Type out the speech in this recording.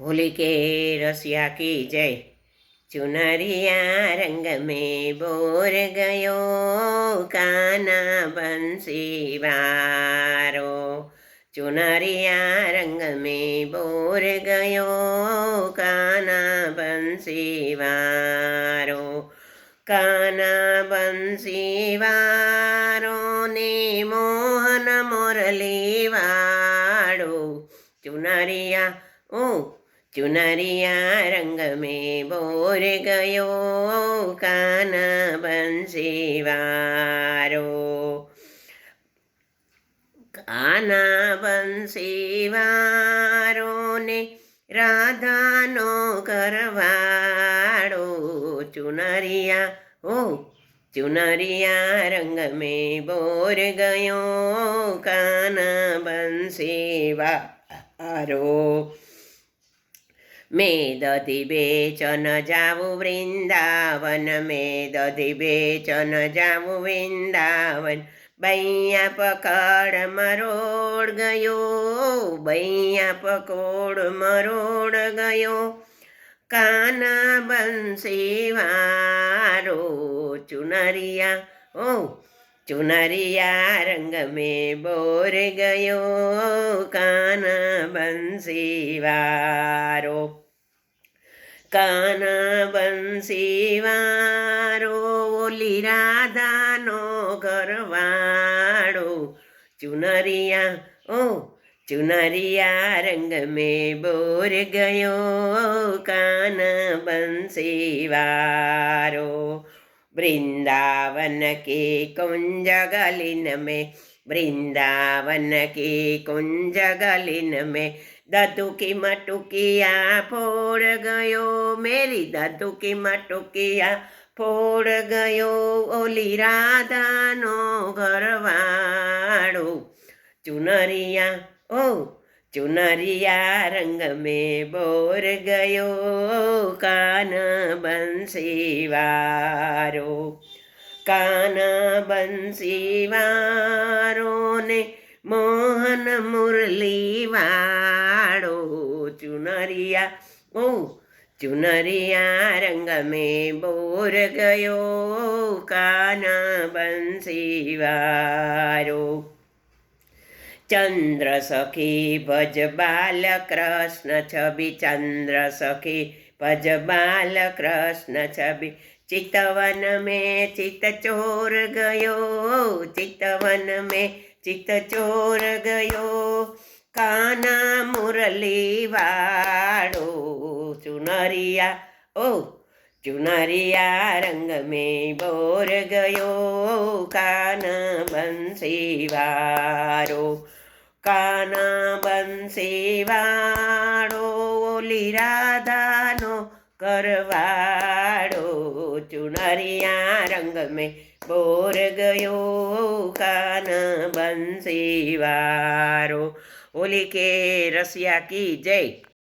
होली के रसिया की जय चुनरिया रंग में बोर गयो काना बंसी बारो चुनरिया रंग में बोर गयो काना बंसी वारो काना बंसी वारो ने मोहन मुरली वाड़ो चुनरिया ओ ચુનરિયા રંગ મેં બોર ગયો કાના બંસી વારો કાના બંસી વારો ને રાધાનો કરવાડો ચુનરિયા ઓ ચુનરિયા રંગ મેં બોર ગયો કાના બંસી વારો મેં દધી બેચન જાવું વૃંદાવન મેં દધી બેચન જાવું વૃંદાવન બૈયા પકડ મરોડ ગયો બૈયા પકોડ મરોડ ગયો કાના બંસી વારો ચુનરિયા ઓ ચુનરિયા રંગ મેં બોર ગયો કાના બંસી વારો કાના બંસી વારો ઓલી રાધાનો ઘરવાળો ચુનરિયા ઓ ચુનરિયા રંગ મેં બોર ગયો કાના બંસી વારો वृंदावन के कुंज गलिन में वृंदावन के कुंज गलिन में દાદુ કે ફોડ ગયો, મેરી દાદુ કે ફોડ ગયો, ઓલી રાધાનો ઘરવાળો. ચુનરિયા, ઓ, ચુનરિયા રંગ મે બોર ગયો, કાન બંસીવારો. કાન બંસીવારો ને મોહન મુરલીવા ચુનરિયા ઓ ચુનરિયા રંગ મેં બોર ગયો કાના બંસીવારો ચંદ્ર સખી ભજ બાલ કૃષ્ણ છબી ચંદ્ર સખી ભજ બાલ કૃષ્ણ છબી ચિતવન મેં ચિત ચોર ગયો ચિતવન મેં ચિત ચોર ગયો કાના કલીવાળો ચુનરિયા, ઓ ચુનરિયા રંગ મેં બોર ગયો કાન બંસીવારો કાના બંસીવાળો ઓલી રાધાનો કરવાડો ચુનરિયા રંગ મેં બોર ગયો કાન બંસીવારો ઓલી કે રસિયા કી જય.